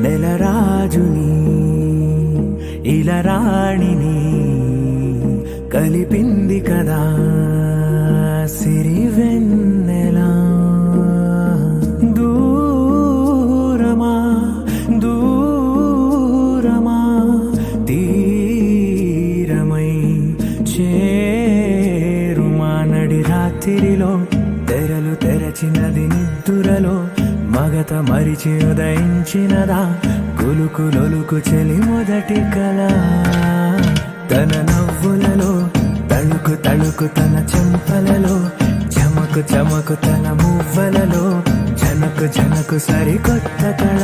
నెలరాజుని ఇలరాణిని కలిపింది కదా సిరివెన్ రాత్రిలో తెరలు తెరచినది నిద్దురలో మగత మరిచి ఉదయించినదా కులుకు నొలుకు చెలి మొదటి కళ. తన నవ్వులలో తళుకు తళుకు తన చెంపలలో చమకు చమకు తన మువ్వలలో జనకు జనకు సరికొత్త కళ.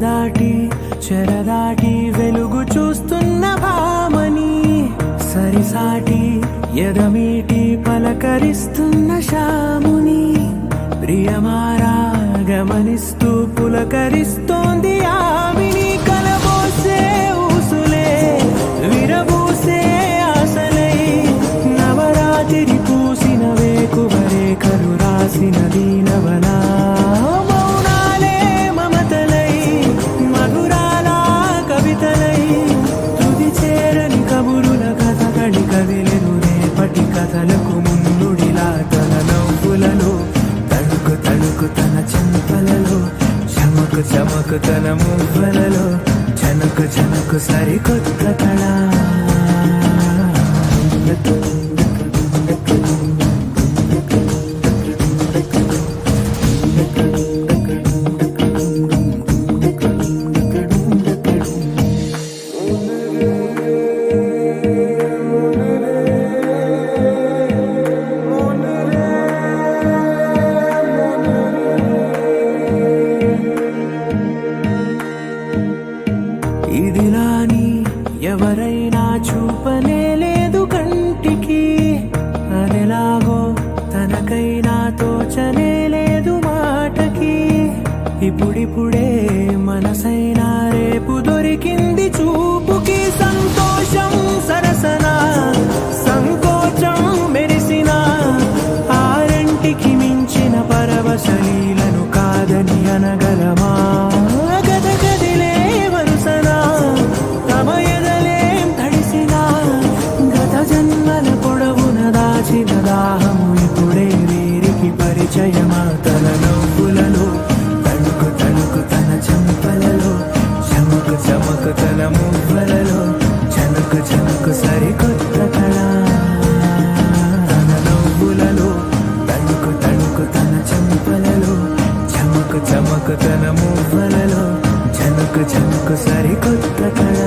దాటి చెరదాటి వెలుగు చూస్తున్న భామని సరిసాటి ఎదమీటి పలకరిస్తున్న శాముని ప్రియమా చమకు తన మువ్వలలో చనుకు చనుకు సరికొత్త కళ. ఇదిలాని ఎవరైనా చూపనే లేదు కంటికి. అదెలాగో తనకైనా తోచనే లేదు మాటకి. ఇప్పుడిప్పుడే మనసైనా రేపు దొరికింది చూపుకి. సంతోషం సరసన సంకోచం మెరిసిన ఆరంటికి మించిన పరవశలీలను కాదని అనగా సరికొత్త కళ. తన నవ్వులలో తణుకు తణుకు తన చెంపలలో చమకు చమకు తన మువ్వలలో జనకు జనకు సరికొత్త కళ.